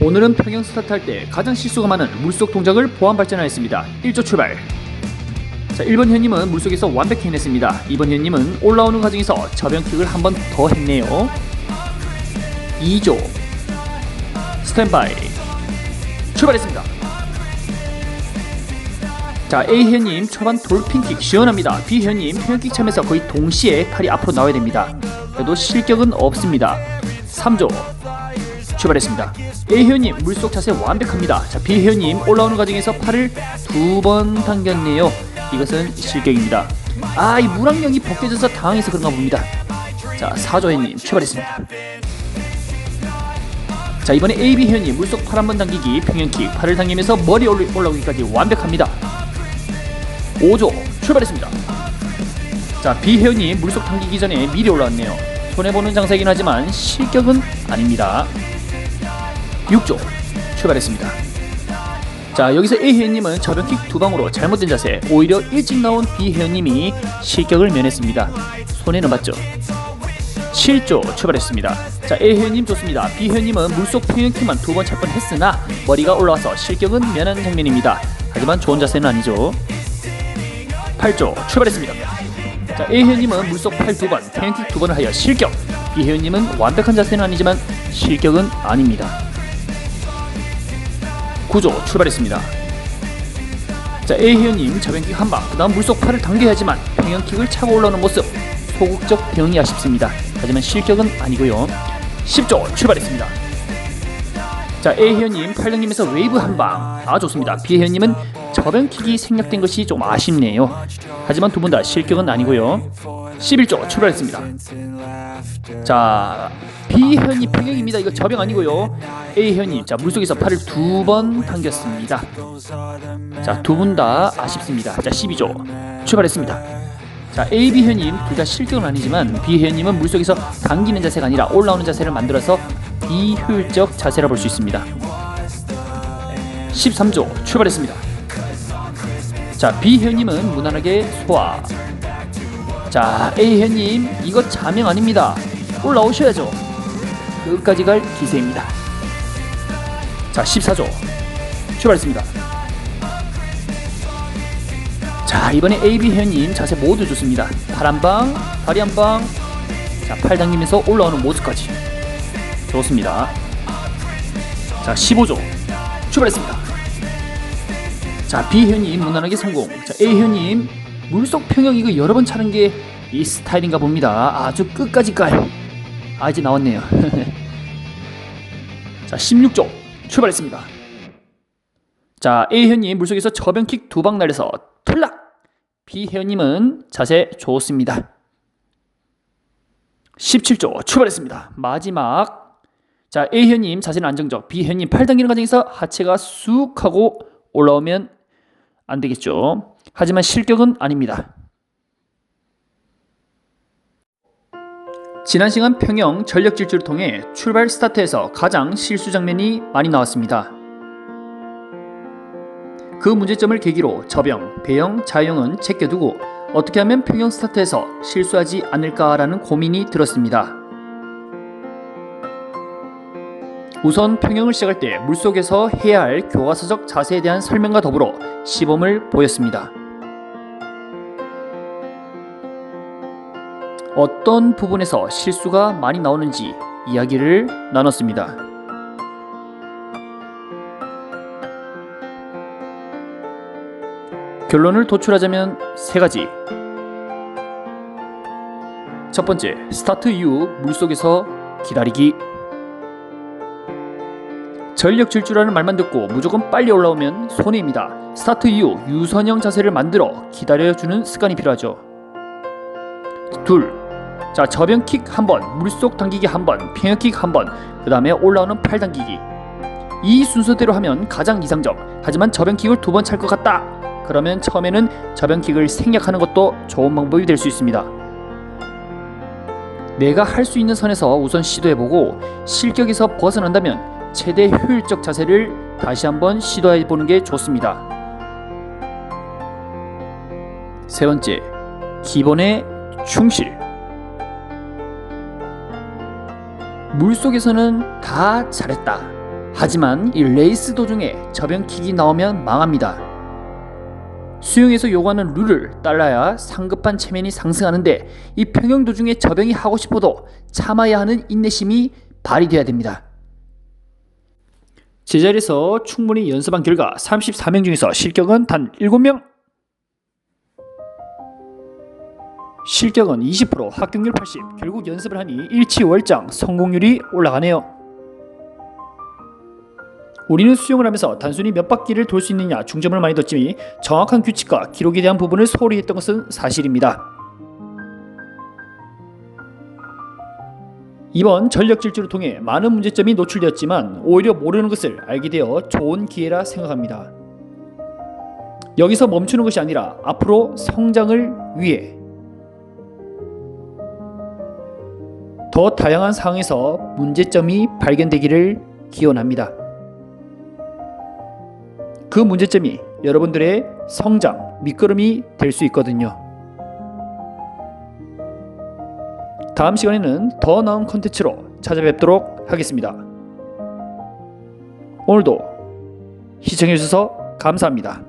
오늘은 평영 스타트 할 때 가장 실수가 많은 물속 동작을 보완 발전하였습니다. 1조 출발. 자, 1번 현님은 물속에서 완벽히 해냈습니다. 2번 현님은 올라오는 과정에서 저변킥을 한 번 더 했네요. 2조 스탠바이 출발했습니다. 자 A 현님 초반 돌핀킥 시원합니다. B 현님 평킥 참에서 거의 동시에 팔이 앞으로 나와야 됩니다. 그래도 실격은 없습니다. 3조 출발했습니다. A 회원님 물속 자세 완벽합니다. 자 B 회원님 올라오는 과정에서 팔을 두 번 당겼네요. 이것은 실격입니다. 아 이 물항력이 벗겨져서 당황해서 그런가 봅니다. 자 4조 회원님 출발했습니다. 자 이번에 AB 회원님 물속 팔 한 번 당기기 평행킥 팔을 당기면서 머리 올라, 올라오기까지 완벽합니다. 5조 출발했습니다. 자 B 회원님 물속 당기기 전에 미리 올라왔네요. 손해보는 장사이긴 하지만 실격은 아닙니다. 6조 출발했습니다. 자 여기서 A 회원님은 저변킥 두 방으로 잘못된 자세 오히려 일찍 나온 B 회원님이 실격을 면했습니다. 손해는 봤죠. 7조 출발했습니다. 자 A 회원님 좋습니다. B 회원님은 물속 평행킥만 두번찰 뻔했으나 머리가 올라와서 실격은 면한 장면입니다. 하지만 좋은 자세는 아니죠. 8조 출발했습니다. 자 A 회원님은 물속 팔 두 번, 평행킥 두 번을 하여 실격. B 회원님은 완벽한 자세는 아니지만 실격은 아닙니다. 9조 출발했습니다. 자 A 회원님 저변킥 한방 그 다음 물속 팔을 당겨야지만 평형킥을 차고 올라오는 모습 소극적 대응이 아쉽습니다. 하지만 실격은 아니고요. 10조 출발했습니다. 자 A 회원님 팔당김에서 웨이브 한방 아 좋습니다. B 회원님은 저변킥이 생략된 것이 좀 아쉽네요. 하지만 두 분 다 실격은 아니고요. 11조 출발했습니다. 자 B 현이 평행입니다. 이거 저병 아니고요. A 현이 자 물속에서 팔을 두 번 당겼습니다. 자 두 분 다 아쉽습니다. 자 12조 출발했습니다. 자 A, B 현님 둘 다 실격은 아니지만 B 현님은 물속에서 당기는 자세가 아니라 올라오는 자세를 만들어서 비효율적 자세라 볼 수 있습니다. 13조 출발했습니다. 자 B 현님은 무난하게 소화. 자 A 현님 이거 자명 아닙니다. 올라오셔야죠. 끝까지 갈 기세입니다. 자 14조 출발했습니다. 자 이번에 AB 회원님 자세 모두 좋습니다. 팔 한방, 다리 한 방, 자 팔 당기면서 올라오는 모습까지 좋습니다. 자 15조 출발했습니다. 자 B 회원님 무난하게 성공. 자 A 회원님 물속 평형 이거 여러 번 차는 게 이 스타일인가 봅니다. 아주 끝까지 깔. 아 이제 나왔네요. 자 16조 출발했습니다. 자 A 회원님 물속에서 저변킥 두 방 날려서 탈락. B 회원님은 자세 좋습니다. 17조 출발했습니다. 마지막 자 A 회원님 자세는 안정적. B 회원님 팔 당기는 과정에서 하체가 쑥 하고 올라오면 안 되겠죠. 하지만 실격은 아닙니다. 지난 시간 평영 전력 질주를 통해 출발 스타트에서 가장 실수 장면이 많이 나왔습니다. 그 문제점을 계기로 저병, 배영, 자영은 제껴두고 어떻게 하면 평영 스타트에서 실수하지 않을까라는 고민이 들었습니다. 우선 평영을 시작할 때 물속에서 해야 할 교과서적 자세에 대한 설명과 더불어 시범을 보였습니다. 어떤 부분에서 실수가 많이 나오는지 이야기를 나눴습니다. 결론을 도출하자면 세 가지. 첫 번째, 스타트 이후 물속에서 기다리기. 전력 질주라는 말만 듣고 무조건 빨리 올라오면 손해입니다. 스타트 이후 유선형 자세를 만들어 기다려주는 습관이 필요하죠. 둘, 자 저변킥 한 번 물속 당기기 한 번 평형킥 한 번 그 다음에 올라오는 팔 당기기 이 순서대로 하면 가장 이상적 하지만 저변킥을 두 번 찰 것 같다 그러면 처음에는 저변킥을 생략하는 것도 좋은 방법이 될 수 있습니다 내가 할 수 있는 선에서 우선 시도해보고 실격에서 벗어난다면 최대 효율적 자세를 다시 한번 시도해 보는 게 좋습니다 세 번째 기본의 충실 물속에서는 다 잘했다. 하지만 이 레이스 도중에 저변킥이 나오면 망합니다. 수영에서 요구하는 룰을 따라야 상급한 체면이 상승하는데 이 평영 도중에 저병이 하고 싶어도 참아야 하는 인내심이 발휘돼야 됩니다. 제자리에서 충분히 연습한 결과 34명 중에서 실격은 단 7명 실격은 20% 합격률 80 결국 연습을 하니 일치월장 성공률이 올라가네요. 우리는 수영을 하면서 단순히 몇 바퀴를 돌 수 있느냐 중점을 많이 뒀지만 정확한 규칙과 기록에 대한 부분을 소홀히 했던 것은 사실입니다. 이번 전력 질주를 통해 많은 문제점이 노출되었지만 오히려 모르는 것을 알게 되어 좋은 기회라 생각합니다. 여기서 멈추는 것이 아니라 앞으로 성장을 위해 더 다양한 상황에서 문제점이 발견되기를 기원합니다. 그 문제점이 여러분들의 성장 밑거름이 될 수 있거든요. 다음 시간에는 더 나은 컨텐츠로 찾아뵙도록 하겠습니다. 오늘도 시청해주셔서 감사합니다.